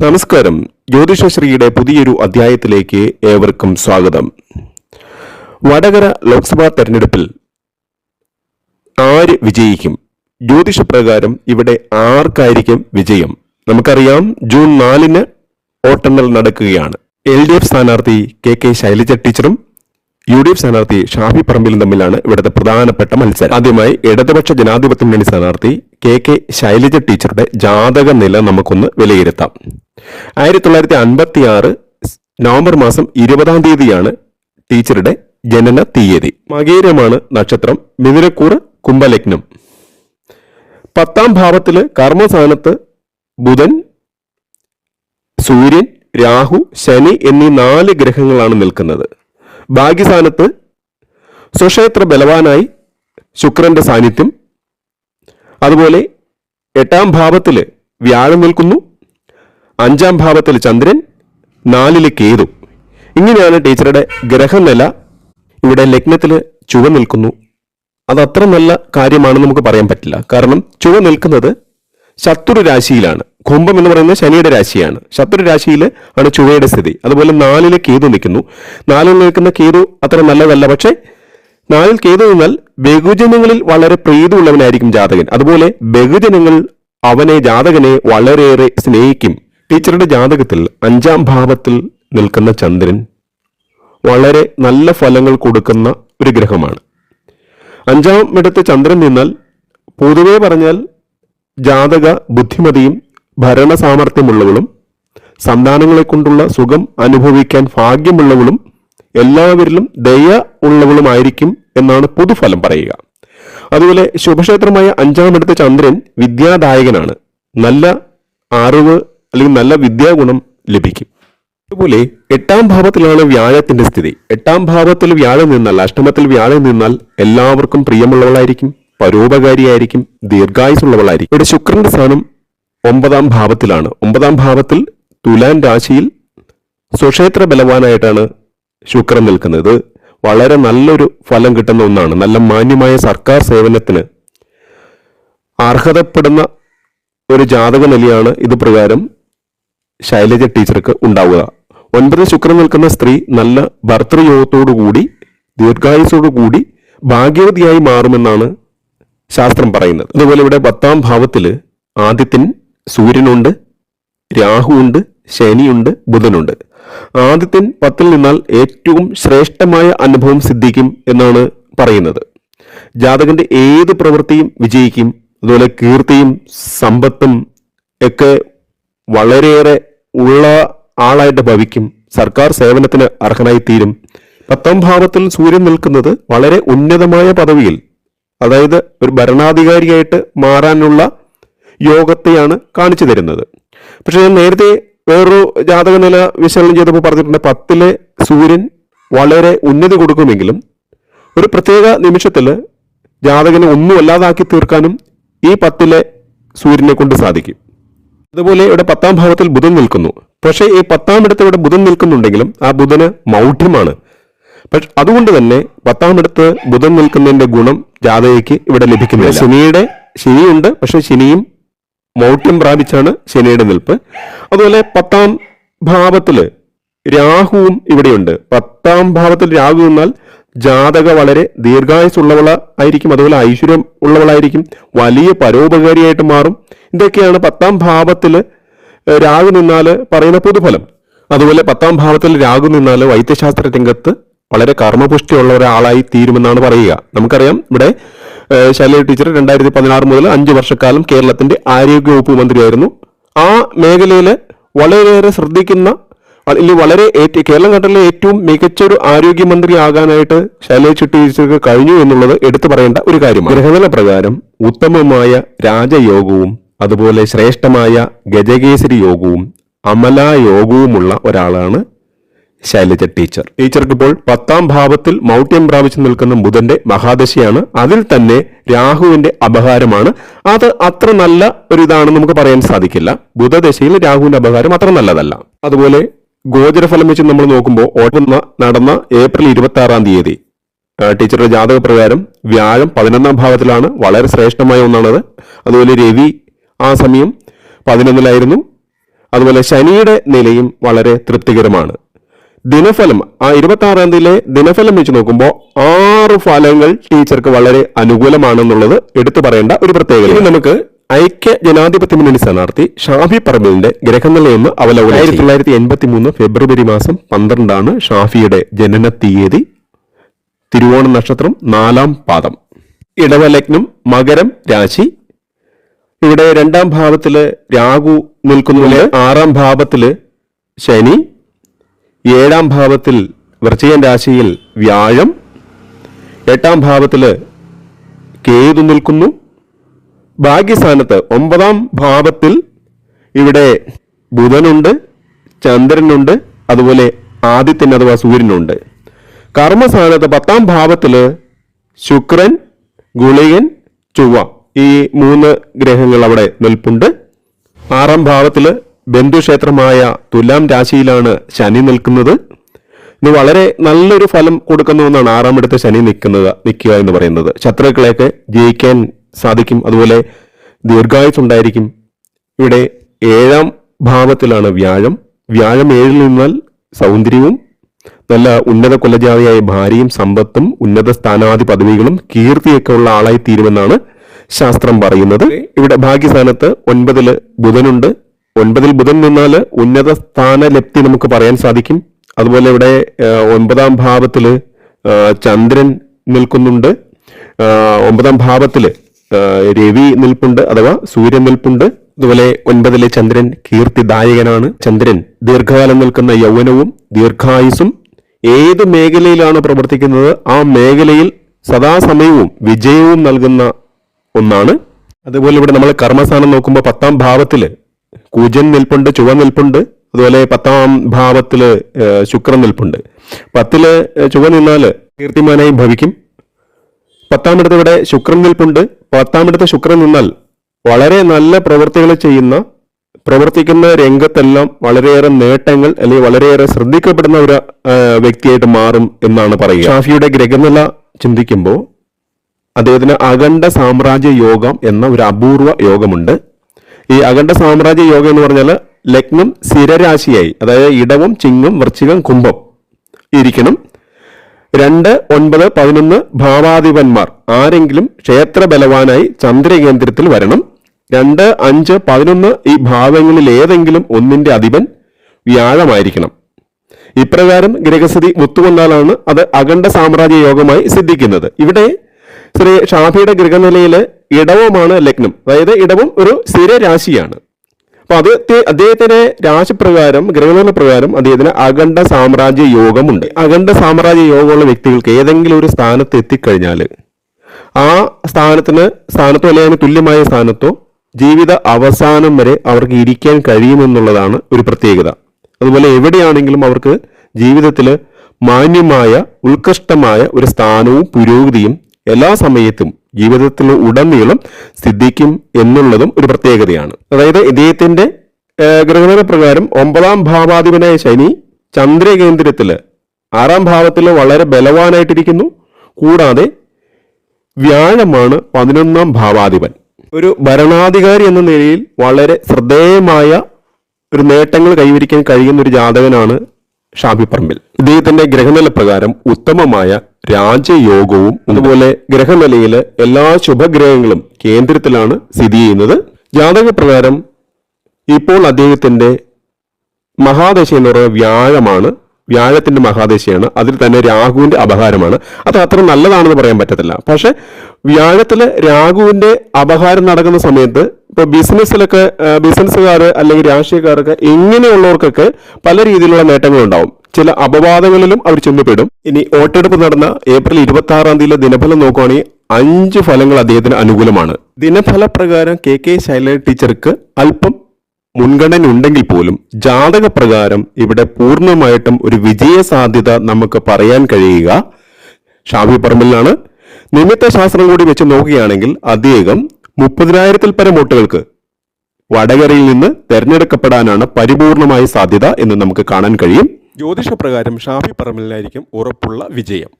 നമസ്കാരം. ജ്യോതിഷശ്രീയുടെ പുതിയൊരു അധ്യായത്തിലേക്ക് ഏവർക്കും സ്വാഗതം. വടകര ലോക്സഭാ തെരഞ്ഞെടുപ്പിൽ ആര് വിജയിക്കും? ജ്യോതിഷപ്രകാരം ഇവിടെ ആർക്കായിരിക്കും വിജയം? നമുക്കറിയാം ജൂൺ നാലിന് വോട്ടെണ്ണൽ നടക്കുകയാണ്. എൽ ഡി എഫ് സ്ഥാനാർത്ഥി കെ കെ ശൈലജ ടീച്ചറും യു ഡി എഫ് സ്ഥാനാർത്ഥി ഷാഫി പറമ്പിലും തമ്മിലാണ് ഇവിടുത്തെ പ്രധാനപ്പെട്ട മത്സരം. ആദ്യമായി ഇടതുപക്ഷ ജനാധിപത്യ മുന്നണി സ്ഥാനാർത്ഥി കെ കെ ശൈലജ ടീച്ചറുടെ ജാതക നില നമുക്കൊന്ന് വിലയിരുത്താം. ആയിരത്തി തൊള്ളായിരത്തി അൻപത്തി ആറ് നവംബർ മാസം ഇരുപതാം തീയതിയാണ് ടീച്ചറുടെ ജനന തീയതി. മകേരമാണ് നക്ഷത്രം മിഥുനക്കൂറ് കുംഭലഗ്നം. പത്താം ഭാവത്തിൽ കർമ്മസ്ഥാനത്ത് ബുധൻ സൂര്യൻ രാഹു ശനി എന്നീ നാല് ഗ്രഹങ്ങളാണ് നിൽക്കുന്നത്. ഭാഗ്യസ്ഥാനത്ത് സ്വക്ഷേത്ര ബലവാനായി ശുക്രന്റെ സാന്നിധ്യം. അതുപോലെ എട്ടാം ഭാവത്തിൽ വ്യാഴം നിൽക്കുന്നു. അഞ്ചാം ഭാവത്തിൽ ചന്ദ്രൻ നാലിൽ കേതു. ഇങ്ങനെയാണ് ടീച്ചറുടെ ഗ്രഹനില. ഇവിടെ ലഗ്നത്തിൽ ചുവ നിൽക്കുന്നു. അത് അത്ര നല്ല കാര്യമാണെന്ന് നമുക്ക് പറയാൻ പറ്റില്ല. കാരണം ചുവ നിൽക്കുന്നത് ശത്രു രാശിയിലാണ് കുംഭം എന്ന് പറയുന്നത് ശനിയുടെ രാശിയാണ്. ശത്രു രാശിയിൽ ആണ് ചുവയുടെ സ്ഥിതി. അതുപോലെ നാലിലെ കേതു നിൽക്കുന്നു. നാലിൽ നിൽക്കുന്ന കേതു അത്ര നല്ലതല്ല. പക്ഷേ നാലിൽ കേതു നിന്നാൽ ബഹുജനങ്ങളിൽ വളരെ പ്രീതിയുള്ളവനായിരിക്കും ജാതകൻ. അതുപോലെ ബഹുജനങ്ങൾ അവനെ ജാതകനെ വളരെയേറെ സ്നേഹിക്കും. ടീച്ചറുടെ ജാതകത്തിൽ അഞ്ചാം ഭാവത്തിൽ നിൽക്കുന്ന ചന്ദ്രൻ വളരെ നല്ല ഫലങ്ങൾ കൊടുക്കുന്ന ഒരു ഗ്രഹമാണ്. അഞ്ചാം ഇടത്ത് ചന്ദ്രൻ നിന്നാൽ പൊതുവേ പറഞ്ഞാൽ ജാതക ബുദ്ധിമതിയും ഭരണ സാമർഥ്യമുള്ളവളും സന്താനങ്ങളെ കൊണ്ടുള്ള സുഖം അനുഭവിക്കാൻ ഭാഗ്യമുള്ളവളും എല്ലാവരിലും ദയ ഉള്ളവളുമായിരിക്കും എന്നാണ് പൊതുഫലം പറയുക. അതുപോലെ ശുഭക്ഷേത്രമായ അഞ്ചാമിടത്തെ ചന്ദ്രൻ വിദ്യാദായകനാണ്. നല്ല അറിവ് അല്ലെങ്കിൽ നല്ല വിദ്യാഗുണം ലഭിക്കും. അതുപോലെ എട്ടാം ഭാവത്തിലാണ് വ്യാഴത്തിന്റെ സ്ഥിതി. എട്ടാം ഭാവത്തിൽ വ്യാഴം നിന്നാൽ അഷ്ടമത്തിൽ വ്യാഴം നിന്നാൽ എല്ലാവർക്കും പ്രിയമുള്ളവളായിരിക്കും. പരോപകാരിയായിരിക്കും ദീർഘായുസുള്ളവളായിരിക്കും ഇവിടെ ശുക്രന്റെ സ്ഥാനം ഒമ്പതാം ഭാവത്തിലാണ്. ഒമ്പതാം ഭാവത്തിൽ തുലാൻ രാശിയിൽ സുക്ഷേത്ര ബലവാനായിട്ടാണ് ശുക്രൻ നിൽക്കുന്നത്. വളരെ നല്ലൊരു ഫലം കിട്ടുന്ന ഒന്നാണ്. നല്ല മാന്യമായ സർക്കാർ സേവനത്തിന് അർഹതപ്പെടുന്ന ഒരു ജാതക നിലയാണ് ഇത് പ്രകാരം ശൈലജ ടീച്ചർക്ക് ഉണ്ടാവുക. ഒൻപത് ശുക്രൻ നിൽക്കുന്ന സ്ത്രീ നല്ല ഭർത്തൃയോഗത്തോടുകൂടി ദീർഘായുസോടുകൂടി ഭാഗ്യവതിയായി മാറുമെന്നാണ് ശാസ്ത്രം പറയുന്നത്. അതുപോലെ ഇവിടെ പത്താം ഭാവത്തിൽ ആദിത്യൻ സൂര്യനുണ്ട് രാഹുവുണ്ട് ശനിയുണ്ട് ബുധനുണ്ട്. ആദിത്യൻ പത്തിൽ നിന്നാൽ ഏറ്റവും ശ്രേഷ്ഠമായ അനുഭവം സിദ്ധിക്കും എന്നാണ് പറയുന്നത്. ജാതകന്റെ ഏത് പ്രവൃത്തിയും വിജയിക്കും അതുപോലെ കീർത്തിയും സമ്പത്തും ഒക്കെ വളരെയേറെ ഉള്ള ആളായിട്ട് ഭവിക്കും. സർക്കാർ സേവനത്തിന് അർഹനായി തീരും പത്താം ഭാവത്തിൽ സൂര്യൻ നിൽക്കുന്നത് വളരെ ഉന്നതമായ പദവിയിൽ അതായത് ഒരു ഭരണാധികാരിയായിട്ട് മാറാനുള്ള യോഗത്തെയാണ് കാണിച്ചു തരുന്നത്. പക്ഷെ ഞാൻ നേരത്തെ വേറൊരു ജാതക നില വിശകലനം ചെയ്തപ്പോൾ പറഞ്ഞിട്ടുണ്ട് പത്തിലെ സൂര്യൻ വളരെ ഉന്നതി കൊടുക്കുമെങ്കിലും ഒരു പ്രത്യേക നിമിഷത്തിൽ ജാതകനെ ഒന്നും അല്ലാതാക്കി തീർക്കാനും ഈ പത്തിലെ സൂര്യനെ കൊണ്ട് സാധിക്കും. അതുപോലെ ഇവിടെ പത്താം ഭാവത്തിൽ ബുധൻ നിൽക്കുന്നു. പക്ഷേ ഈ പത്താം ഇടത്ത് ഇവിടെ ബുധൻ നിൽക്കുന്നുണ്ടെങ്കിലും ആ ബുധന് മൗഢ്യമാണ്. പക്ഷെ അതുകൊണ്ട് തന്നെ പത്താം ഇടത്ത് ബുധൻ നിൽക്കുന്നതിന്റെ ഗുണം ജാതകയ്ക്ക് ഇവിടെ ലഭിക്കുന്നില്ല. ശനിയുടെ ശനിയുണ്ട് പക്ഷെ ശനിയും മൗഢ്യം പ്രാപിച്ചാണ് ശനിയുടെ നിൽപ്പ്. അതുപോലെ പത്താം ഭാവത്തിൽ രാഹുവും ഇവിടെയുണ്ട്. പത്താം ഭാവത്തിൽ രാഹു എന്നാൽ ജാതക വളരെ ദീർഘായുസുള്ളവള ആയിരിക്കും അതുപോലെ ഐശ്വര്യം ഉള്ളവളായിരിക്കും വലിയ പരോപകാരിയായിട്ട് മാറും. ഇതൊക്കെയാണ് പത്താം ഭാവത്തിൽ രാഹു നിന്നാൽ പറയുന്ന പൊതുഫലം. അതുപോലെ പത്താം ഭാവത്തിൽ രാഹു നിന്നാൽ വൈദ്യശാസ്ത്ര രംഗത്ത് വളരെ കർമ്മപുഷ്ടിയുള്ള ഒരാളായി തീരുമെന്നാണ് പറയുക. നമുക്കറിയാം ഇവിടെ ശൈലജ ടീച്ചർ രണ്ടായിരത്തി പതിനാറ് മുതൽ അഞ്ച് വർഷക്കാലം കേരളത്തിന്റെ ആരോഗ്യവകുപ്പ് മന്ത്രിയായിരുന്നു. ആ മേഖലയിൽ വളരെയേറെ ശ്രദ്ധിക്കുന്ന അല്ലെങ്കിൽ വളരെ കേരളം കണ്ടിലെ ഏറ്റവും മികച്ചൊരു ആരോഗ്യമന്ത്രി ആകാനായിട്ട് ശൈലജ ടീച്ചർക്ക് കഴിഞ്ഞു എന്നുള്ളത് എടുത്തു പറയേണ്ട ഒരു കാര്യമാണ്. ഗ്രഹനില പ്രകാരം ഉത്തമമായ രാജയോഗവും അതുപോലെ ശ്രേഷ്ഠമായ ഗജകേസരി യോഗവും അമലായോഗവുമുള്ള ഒരാളാണ് ശൈലജ ടീച്ചർ. ടീച്ചർക്ക് ഇപ്പോൾ പത്താം ഭാവത്തിൽ മൗഢ്യം പ്രാപിച്ചു നിൽക്കുന്ന ബുധന്റെ മഹാദശയാണ്. അതിൽ തന്നെ രാഹുവിന്റെ അപഹാരമാണ്. അത് അത്ര നല്ല ഒരു ഇതാണെന്ന് നമുക്ക് പറയാൻ സാധിക്കില്ല. ബുധദശയിൽ രാഹുവിന്റെ അപഹാരം അത്ര നല്ലതല്ല. അതുപോലെ ഗോചരഫലം വെച്ച് നമ്മൾ നോക്കുമ്പോൾ ഓട്ടുന്ന നടന്ന ഏപ്രിൽ ഇരുപത്തി ആറാം തീയതി ടീച്ചറുടെ ജാതക പ്രകാരം വ്യാഴം പതിനൊന്നാം ഭാവത്തിലാണ് വളരെ ശ്രേഷ്ഠമായ ഒന്നാണത്. അതുപോലെ രവി ആ സമയം പതിനൊന്നിലായിരുന്നു. അതുപോലെ ശനിയുടെ നിലയും വളരെ തൃപ്തികരമാണ്. ദിനഫലം ആ ഇരുപത്തി ആറാം തീയതിയിലെ ദിനഫലം വെച്ച് നോക്കുമ്പോൾ ആറ് ഫലങ്ങൾ ടീച്ചർക്ക് വളരെ അനുകൂലമാണെന്നുള്ളത് എടുത്തു പറയേണ്ട ഒരു പ്രത്യേകത. ഇനി നമുക്ക് ഐക്യ ജനാധിപത്യ മുന്നണി സ്ഥാനാർത്ഥി ഷാഫി പറമ്പിലിന്റെ ഗ്രഹനിലയെന്ന് അവലോകനം ആയിരത്തി തൊള്ളായിരത്തി എൺപത്തി മൂന്ന് ഫെബ്രുവരി മാസം പന്ത്രണ്ടാണ് ഷാഫിയുടെ ജനന തീയതി തിരുവോണ നക്ഷത്രം നാലാം പാദം. ഇടവലഗ്നം മകരം രാശി. ഇവിടെ രണ്ടാം ഭാവത്തിൽ രാഹു നിൽക്കുന്നതിൽ ആറാം ഭാവത്തിൽ ശനി ഏഴാം ഭാവത്തിൽ വൃശ്ചികൻ രാശിയിൽ വ്യാഴം എട്ടാം ഭാവത്തിൽ കേതു നിൽക്കുന്നു. ഭാഗ്യസ്ഥാനത്ത് ഒമ്പതാം ഭാവത്തിൽ ഇവിടെ ബുധനുണ്ട് ചന്ദ്രനുണ്ട് അതുപോലെ ആദിത്യൻ അഥവാ സൂര്യനുണ്ട്. കർമ്മസ്ഥാനത്ത് പത്താം ഭാവത്തിൽ ശുക്രൻ ഗുളികൻ ചൊവ്വ ഈ മൂന്ന് ഗ്രഹങ്ങൾ അവിടെ നിൽപ്പുണ്ട്. ആറാം ഭാവത്തിൽ ബന്ധുക്ഷേത്രമായ തുലാം രാശിയിലാണ് ശനി നിൽക്കുന്നത്. ഇത് വളരെ നല്ലൊരു ഫലം കൊടുക്കുന്ന ഒന്നാണ് ആറാം ഇടത്ത് ശനി നിൽക്കുന്നത് നിൽക്കുക എന്ന് പറയുന്നത്. ശത്രുക്കളെയൊക്കെ ജയിക്കാൻ സാധിക്കും. അതുപോലെ ദീർഘായുസ് ഉണ്ടായിരിക്കും. ഇവിടെ ഏഴാം ഭാവത്തിലാണ് വ്യാഴം. വ്യാഴം ഏഴിൽ നിന്നാൽ സൗന്ദര്യവും നല്ല ഉന്നത കുലജാതിയായ ഭാര്യയും സമ്പത്തും ഉന്നത സ്ഥാനാധി പദവികളും കീർത്തിയൊക്കെ ഉള്ള ആളായി തീരുമെന്നാണ് ശാസ്ത്രം പറയുന്നത്. ഇവിടെ ഭാഗ്യസ്ഥാനത്ത് ഒൻപതിൽ ബുധനുണ്ട്. ഒൻപതിൽ ബുധൻ നിന്നാൽ ഉന്നത സ്ഥാന ലബ്ധി നമുക്ക് പറയാൻ സാധിക്കും. അതുപോലെ ഇവിടെ ഒൻപതാം ഭാവത്തിൽ ചന്ദ്രൻ നിൽക്കുന്നുണ്ട്. ഒമ്പതാം ഭാവത്തിൽ രവി നിൽപ്പുണ്ട് അഥവാ സൂര്യൻ നിൽപ്പുണ്ട്. അതുപോലെ ഒൻപതിലെ ചന്ദ്രൻ കീർത്തിദായകനാണ്. ചന്ദ്രൻ ദീർഘകാലം നിൽക്കുന്ന യൗവനവും ദീർഘായുസും ഏത് മേഖലയിലാണ് പ്രവർത്തിക്കുന്നത്? ആ മേഖലയിൽ സദാസമയവും വിജയവും നൽകുന്ന ഒന്നാണ്. അതുപോലെ ഇവിടെ നമ്മൾ കർമ്മസ്ഥാനം നോക്കുമ്പോൾ പത്താം ഭാവത്തിൽ കുജൻ നിൽപ്പുണ്ട് ചുവ നിൽപ്പുണ്ട് അതുപോലെ പത്താം ഭാവത്തിൽ ശുക്രൻ നിൽപ്പുണ്ട്. പത്തിൽ ചുവ നിന്നാൽ കീർത്തിമാനായി ഭവിക്കും. പത്താമിടത്ത് ഇവിടെ ശുക്രൻ നിൽപ്പുണ്ട്. പത്താമിടത്ത് ശുക്രൻ നിന്നാൽ വളരെ നല്ല പ്രവൃത്തികൾ ചെയ്യുന്ന പ്രവർത്തിക്കുന്ന രംഗത്തെല്ലാം വളരെയേറെ നേട്ടങ്ങൾ അല്ലെങ്കിൽ വളരെയേറെ ശ്രദ്ധിക്കപ്പെടുന്ന ഒരു വ്യക്തിയായിട്ട് മാറും എന്നാണ് പറയുക. ഷാഫിയുടെ ഗ്രഹനില ചിന്തിക്കുമ്പോൾ അദ്ദേഹത്തിന് അഖണ്ഡ സാമ്രാജ്യ യോഗം എന്ന ഒരു അപൂർവ യോഗമുണ്ട്. ഈ അഖണ്ഡ സാമ്രാജ്യ യോഗം എന്ന് പറഞ്ഞാൽ ലഗ്നം സ്ഥിരരാശിയായി അതായത് ഇടവും ചിങ്ങം വൃശ്ചികം കുംഭം ഇരിക്കണം. രണ്ട് ഒൻപത് പതിനൊന്ന് ഭാവാധിപന്മാർ. ആരെങ്കിലും ക്ഷേത്ര ബലവാനായി ചന്ദ്രകേന്ദ്രത്തിൽ വരണം. രണ്ട് അഞ്ച് പതിനൊന്ന് ഈ ഭാവങ്ങളിൽ ഏതെങ്കിലും ഒന്നിന്റെ അധിപൻ വ്യാഴമായിരിക്കണം. ഇപ്രകാരം ഗ്രഹസ്ഥിതി മുത്തുകൊണ്ടാലാണ് അത് അഖണ്ഡ സാമ്രാജ്യ യോഗമായി സിദ്ധിക്കുന്നത്. ഇവിടെ ശ്രീ ഷാഫിയുടെ ഗൃഹനിലയിൽ ഇടവുമാണ് ലഗ്നം. അതായത് ഇടവും ഒരു സ്ഥിരരാശിയാണ് അപ്പൊ അത് അദ്ദേഹത്തിന്റെ രാശിപ്രകാരം ഗ്രഹനില പ്രകാരം അദ്ദേഹത്തിന് അഖണ്ഡ സാമ്രാജ്യ യോഗമുണ്ട്. അഖണ്ഡ സാമ്രാജ്യ യോഗമുള്ള വ്യക്തികൾക്ക് ഏതെങ്കിലും ഒരു സ്ഥാനത്ത് എത്തിക്കഴിഞ്ഞാൽ ആ സ്ഥാനത്തിന് സ്ഥാനത്തോ അല്ലെങ്കിൽ തുല്യമായ സ്ഥാനത്തോ ജീവിത അവസാനം വരെ അവർക്ക് ഇരിക്കാൻ കഴിയുമെന്നുള്ളതാണ് ഒരു പ്രത്യേകത. അതുപോലെ എവിടെയാണെങ്കിലും അവർക്ക് ജീവിതത്തിൽ മാന്യമായ ഉത്കൃഷ്ടമായ ഒരു സ്ഥാനവും പുരോഗതിയും എല്ലാ സമയത്തും ജീവിതത്തിൽ ഉടനീളം സിദ്ധിക്കും എന്നുള്ളതും ഒരു പ്രത്യേകതയാണ്. അതായത് ഇദ്ദേഹത്തിന്റെ ഗ്രഹണ പ്രകാരം ഒമ്പതാം ഭാവാധിപനായ ശനി ചന്ദ്രകേന്ദ്രത്തിൽ ആറാം ഭാവത്തിൽ വളരെ ബലവാനായിട്ടിരിക്കുന്നു. കൂടാതെ വ്യാഴമാണ് പതിനൊന്നാം ഭാവാധിപൻ. ഒരു ഭരണാധികാരി എന്ന നിലയിൽ വളരെ ശ്രദ്ധേയമായ ഒരു നേട്ടങ്ങൾ കൈവരിക്കാൻ കഴിയുന്ന ഒരു ജാതകനാണ് ഷാബി പറമ്പിൽ ഇദ്ദേഹത്തിന്റെ ഗ്രഹനില പ്രകാരം ഉത്തമമായ രാജയോഗവും അതുപോലെ ഗ്രഹനിലയിലെ എല്ലാ ശുഭഗ്രഹങ്ങളും കേന്ദ്രത്തിലാണ് സ്ഥിതി ചെയ്യുന്നത്. ജാതക പ്രകാരം ഇപ്പോൾ അദ്ദേഹത്തിന്റെ മഹാദശ എന്ന് പറയുന്ന വ്യാഴമാണ്. വ്യാഴത്തിന്റെ മഹാദേശിയാണ്. അതിൽ തന്നെ രാഹുവിന്റെ അപഹാരമാണ്. അത് അത്ര നല്ലതാണെന്ന് പറയാൻ പറ്റത്തില്ല. പക്ഷെ വ്യാഴത്തിൽ രാഹുവിന്റെ അപഹാരം നടക്കുന്ന സമയത്ത് ഇപ്പൊ ബിസിനസ്സിലൊക്കെ ബിസിനസ്സുകാർ അല്ലെങ്കിൽ രാഷ്ട്രീയക്കാർക്ക് ഇങ്ങനെയുള്ളവർക്കൊക്കെ പല രീതിയിലുള്ള നേട്ടങ്ങളുണ്ടാവും. ചില അപവാദങ്ങളിലും അവർ ചെന്നുപെടും. ഇനി വോട്ടെടുപ്പ് നടന്ന ഏപ്രിൽ ഇരുപത്തി ആറാം തീയതിയിലെ ദിനഫലം നോക്കുകയാണെങ്കിൽ അഞ്ച് ഫലങ്ങൾ അദ്ദേഹത്തിന് അനുകൂലമാണ്. ദിനഫല പ്രകാരം കെ കെ ശൈലജ ടീച്ചർക്ക് അല്പം മുൻഗണന ഉണ്ടെങ്കിൽ പോലും ജാതകപ്രകാരം ഇവിടെ പൂർണമായിട്ടും ഒരു വിജയ സാധ്യത നമുക്ക് പറയാൻ കഴിയുക. ഷാഫി പറമ്പിലാണ് നിമിത്ത ശാസ്ത്രം കൂടി വെച്ച് നോക്കുകയാണെങ്കിൽ അദ്ദേഹം മുപ്പതിനായിരത്തിൽ പരം വോട്ടുകൾക്ക് വടകരയിൽ നിന്ന് തെരഞ്ഞെടുക്കപ്പെടാനാണ് പരിപൂർണമായ സാധ്യത എന്ന് നമുക്ക് കാണാൻ കഴിയും. ജ്യോതിഷ പ്രകാരം ഷാഫി പറമ്പിലായിരിക്കും ഉറപ്പുള്ള വിജയം.